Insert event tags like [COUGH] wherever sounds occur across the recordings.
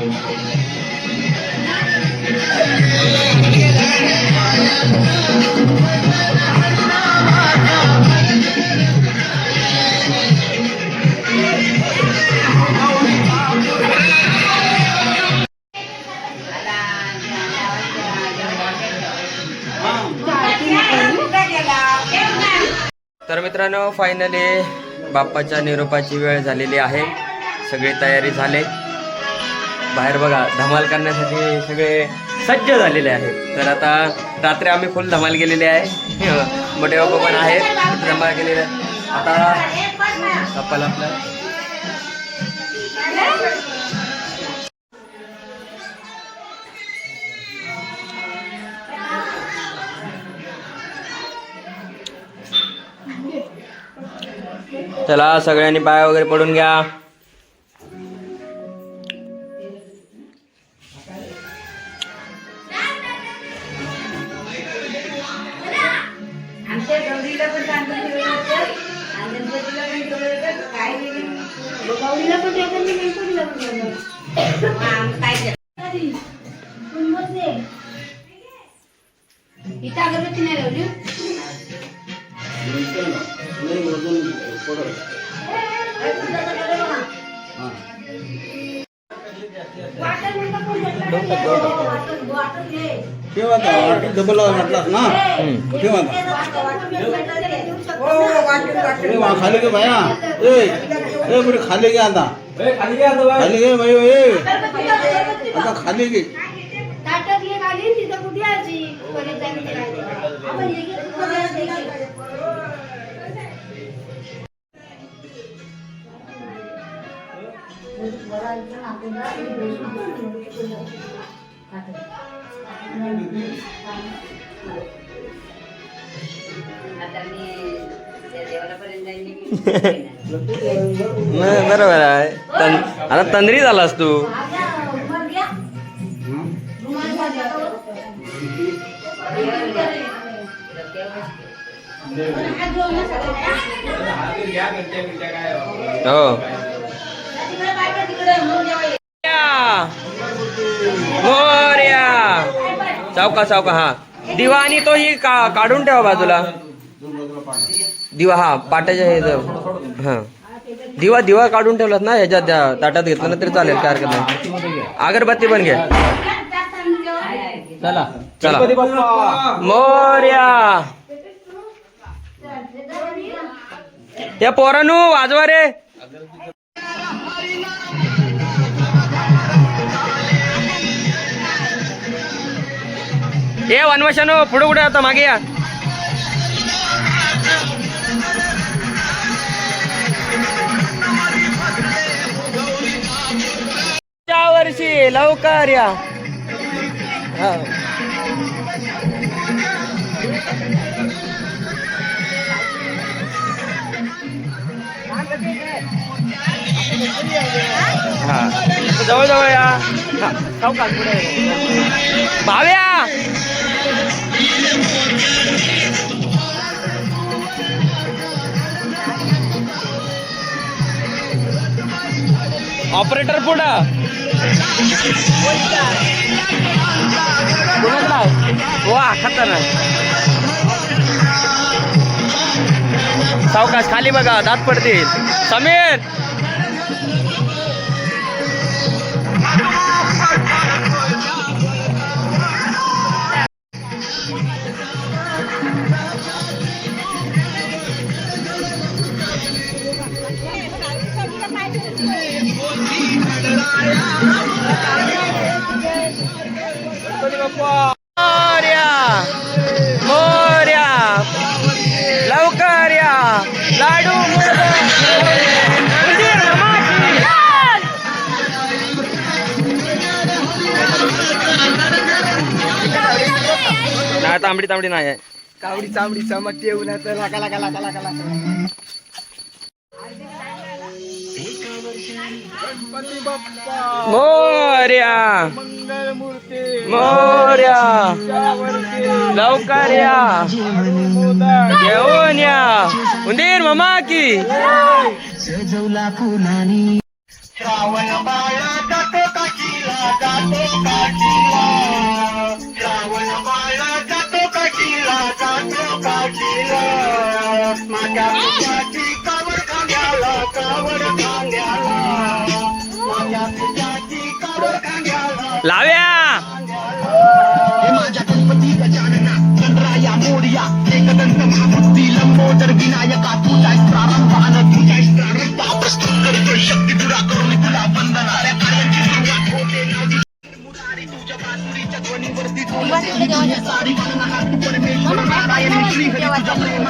तर मित्रांनो फायनली बाप्पाच्या निरोपाची वेळ झालेली आहे. सगळी तयारी झाले. बाहेर बघा धमाल करण्यासाठी सगळे सज्ज झालेले आहेत. तर आता रात्री आम्ही फुल धमाल केलेली आहे. [LAUGHS] मोठे बाबा पण आहेत धमाल केलेले आता कप्पाला आपलं. चला सगळ्यांनी पाय वगैरे पडून घ्या. इथं अगरबत्ती नाही लावली ठेव आता डबल वाटलास ना ठेव आता ए, वा, खाली घे भया ए ए पुढे खाली घे आता खाली घे भाई ए आता खाली घे खाली तिथं कुठे आजी परत हे हे बरोबर आहे. तन आता तंद्री झालास तू. मोर्या सावका सावका हा. दिवा आणि तो ही का काढून ठेवा बाजूला. दिवा हा पाट्याच्या हे हा. दिवा दिवा काढून ठेवलात ना ह्याच्यात त्या ताटात घेतलं ना तरी चालेल काय हरकत नाही. अगरबत्ती पण घे. चला. चला. मोर्या या पोरानू वाजवा रे. ए वनवशानो पुढे कुठे आता? मागे या. वर्षी लवकर या. हो. हा. जवळ जवळ या भाव्या! ऑपरेटर पुढं. वा खतरनाक. सावकाश खाली बघा दात पडतील. समीर! तांबडी तांबडी नाही आहे. कावडी चामडी चमक येऊ ना तर लाका लाका लाका लाका लाका. गणपती बाप्पा. मोर्या. मंगल मूर्ती मोर्या लवकर या. घेऊन या. उंदीर मामा की. सजवला फुलानी. श्रावण बाळा टाक काशीला काशीला माझ्या पिताची कबर खांद्याला कबर खांद्याला. माझ्या पिताची कबर खांद्याला लाव्या! माझ्या गणपती गजानना चंद्राया मोर्या एकदंत महाभक्ती लंबोदर विनायका तुझा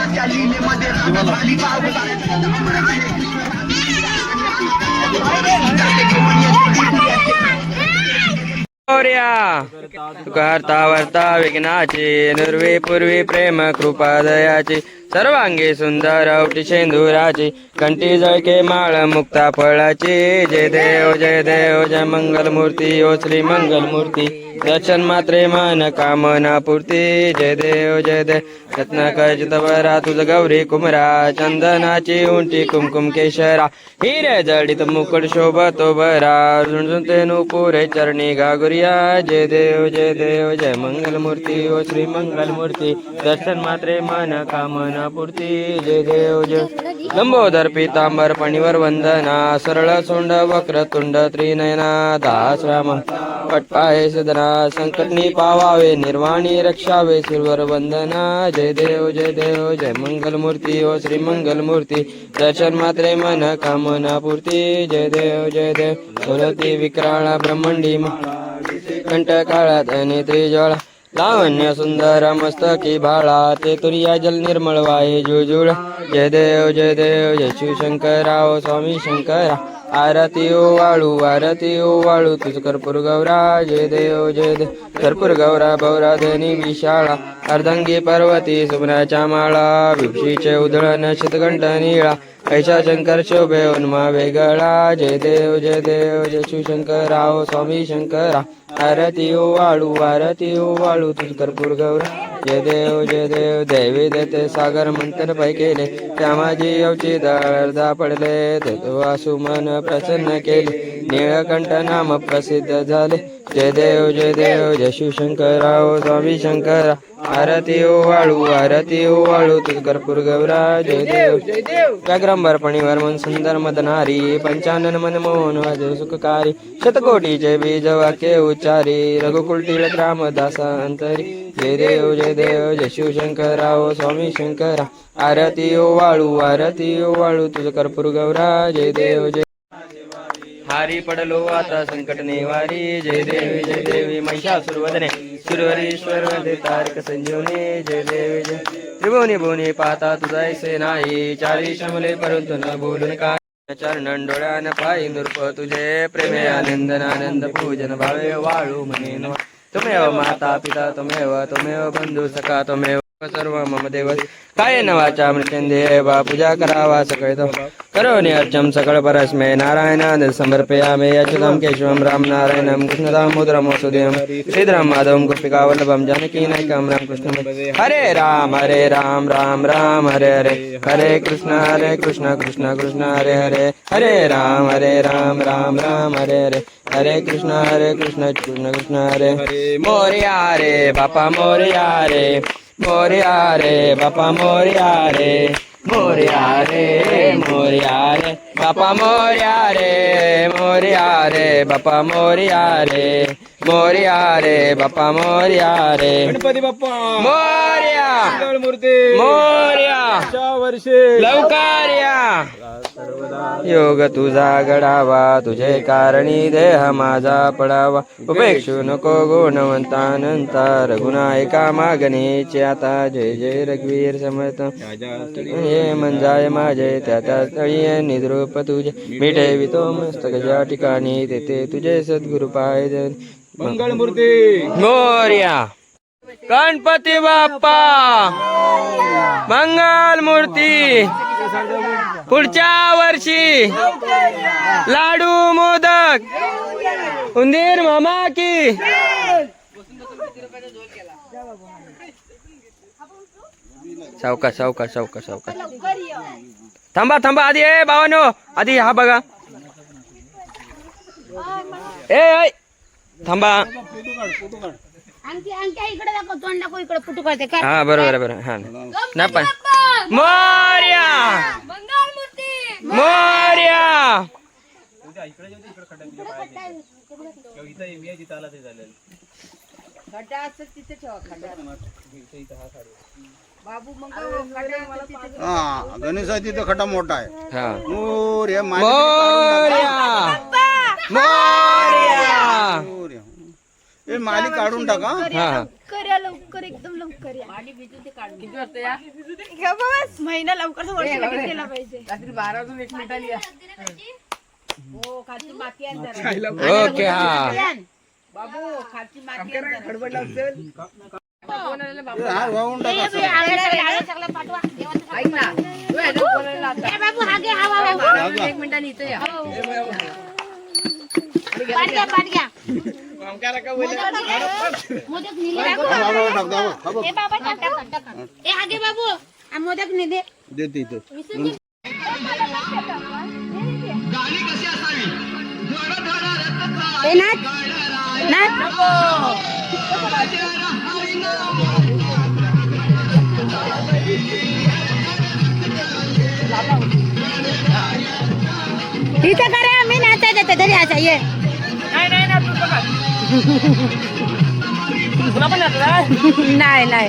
तुझ्या लीलेमध्ये झाली मोर्या वर्ता विघ्नाची नुर्वी पूर्वी प्रेम कृपा दयाची सर्वांगी सुंदर औटी शेंदुराची कंठी जळके माळ मुक्ता फळाची जय देव जय देव जय मंगल मूर्ती ओ श्री मंगल मूर्ती दर्शन मात्रे मन कामना पूर्ती। जय देव जय देव रत्न कजित तुझ गौरी कुमरा। चंदनाची उंटी कुमकुम केशरा। हिरे जडित मुकुट शोभतो बरा झुंझुनते नुपुरे चरणी गागुरिया। जय देव जय देव जय मंगल मूर्ती ओ श्री मंगल मूर्ती दर्शन मात्रे मन कामना पूर्ती। जय देव जय। लंबोदर पितांबर पणीवर वंदना। सरळ सोंड वक्र तुंड त्रिनयना। दास राम। पटपाय सदना। संकटनी पावावे निर्वाणी रक्षावे सिल्वर वंदना जय देव जय देव जय मंगल मूर्ती ओ श्री मंगल मूर्ती दर्शन मात्रे मन कामना पूर्ती. जय देव जय देव. सुरती विक्राळा ब्रह्मंडी कंठ काळात आणि त्रिजळा. लावण्य सुंदर मस्तकी भाळा. ते तुर्या जल निर्मळ वाये जुजुळ जय देव जय देव. जय शिवशंकराव स्वामी शंकरा. आरती ओ वाळू आरती ओ वाळू तुझ कर्पूर गौरा जय देव जय देव. कर्पूर गौरा भौरा धनी विशाळा अर्धंगी पर्वती सुमनाच्या माळा बिपशीचे उधळण शतकंठ निळा ऐशा शंकर शोभे उन्मा वेगळा जय देव जय देव जय शिवशंकराव स्वामी शंकरा. आरती ओ वाळू आरती ओ वाळू तुझ कर्पूर गौरा. जय देव जय देव दैवी देते सागर मंथन पै केले त्या माझी अवची दळदा पडले ते वासु मन प्रसन्न केले. निळकंठ नाम प्रसिद्ध झाले. जय देव जय देव जय शिवशंकराव स्वामी शंकरा. आरती ओ वाळू आरती ओ वाळू तुझ कर्पूर गौरा जय देव. जय देव व्याग्रंबर पणीवर मन सुंदर मदनारी पंचानन मन मोहन वाजे सुखकारी. शतकोटी जय बीज वाक्य उच्चारी रघुकुल टिळक रामदासा अंतरी जय देव जय देव जय शिवशंकराव स्वामी शंकरा. आरती ओ वाळू आरती ओ वाळू तुझ कर्पूर गौरा जय देव जय हारी पडलो आता संकट निवारी जय देवी जय देवी महिषासुरवदने सुरवरीश्वर वंदे तारक संजीवनी. जय देवी जय त्रिभुवनी भुवनी पाहता तुझा नाही. चारी शमले परंतु न बोलून काय चरण डोळ्यान पायी नृप तुझे प्रेमे आनंदन आनंद पूजन भावे वाळू म्हणे नमः. माता पिता त्वमेव त्वमेव बंधू सखा त्वमेव सर्व मम देव काय नवाचा मृत्यंदे वा पूजा करावा सकळित करोनि अर्चम सकळ परस्मै नारायणाद समर्पयामे अच्युतं केशवं राम नारायणं कृष्णदामोदरं वसुदेवं श्रीधरं माधवं गोपिका वल्लभं जानकी नायकं राम कृष्ण हरे राम हरे राम राम राम हरे हरे हरे कृष्ण हरे कृष्ण कृष्ण कृष्ण हरे हरे हरे राम हरे राम राम राम हरे हरे हरे कृष्ण हरे कृष्ण कृष्ण कृष्ण हरे मोरया रे बापा मोरया रे मोरया रे बापा मोरया रे मोरया रे मोरया रे बापा मोरया रे मोरया रे बापा मोरया रे मोरया रे बापा मोरया रे. गणपती बाप्पा. मोरया. मूर्ती. मोरया. वर्षे. लवकर या योग तुझा गडावा तुझे कारणी देह माझा पडावा. उपेक्षू नको गुणवंतानंता रघुनायका मागणीचे आता. जय जय रघुवीर समर्थ. ये मंजाय माझे त्या त्या तळी निद्रूप तुझे. मी ठेवितो मस्तक ज्या ठिकाणी तेथे तुझे सद्गुरु पाय मंगळ मूर्ती. मोर्या. गणपती बाप्पा. मंगल मूर्ती. पुढच्या वर्षी. लाडू मोदक. उंदीर मामा की. सावका सावका सावका सावका. थांबा थांबा आधी ए बाबानो आधी हा बघा. ए थांबा. आणखी आणखी इकडे दाखव तोंड दाखव इकडे फुटू करते काय? हा बरोबर बरोबर हा. ना पण मोर्या मोर्या! इकडे जेवते इकडे खड्डा बिड्डा पाहायचं किंवा इथं मी जिथं आला ते झालेलं खड्डा असेल तिथे ठेवा खड्डा. हा असेल तिथे हा खड्डा मोठा आहे. हा. मोर्या मोर्या! मोर्या. माली काढून टाका. हा. हा करूया लवकर एकदम लवकर या. या? घ्या महिना लवकर केला पाहिजे. रात्री बारा वाजून एक मिनिटांनी या. हो खालची माती आण जरा. ओके हा. बाबू खालची माती जरा. हा ना. एक मिनिटांनी इथे या. हा. बघ. देते इथं. गाणी नाच. नाच. इथं करा मी नाचायचं तर तरी असा ये नाही नाही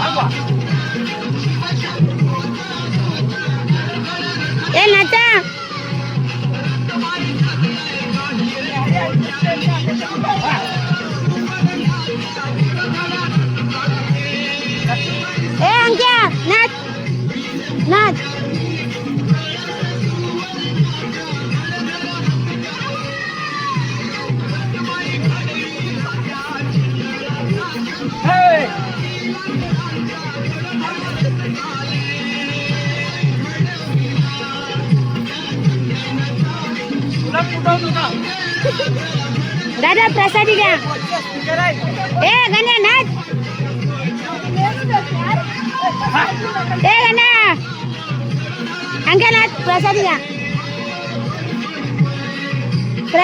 ए नाचा ए अंक्या नाच नाच दादा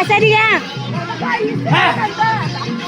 प्रसादी घ्या तर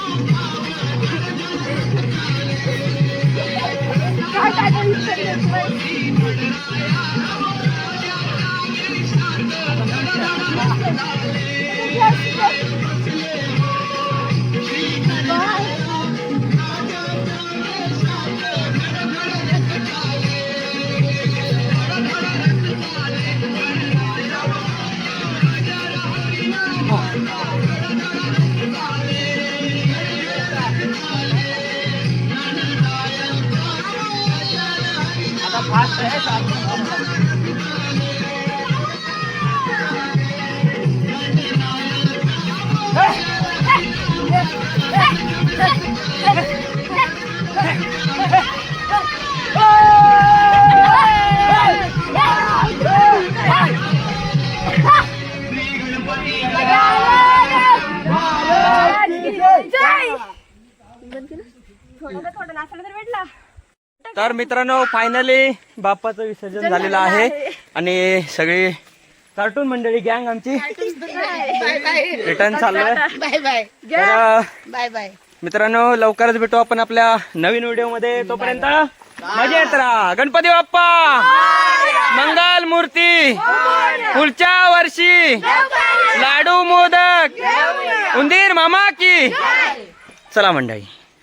मित्रांनो फायनली बाप्पाचं विसर्जन झालेलं आहे. आणि सगळी कार्टून मंडळी गँग आमची. रिटर्न चाललोय बाय बाय बाय बाय मित्रांनो लवकरच भेटू आपण आपल्या नवीन व्हिडिओमध्ये तोपर्यंत मजेत राहा गणपती बाप्पा! मंगल मूर्ती! पुढच्या वर्षी लाडू मोदक! उंदीर मामा की! चला मंडळी.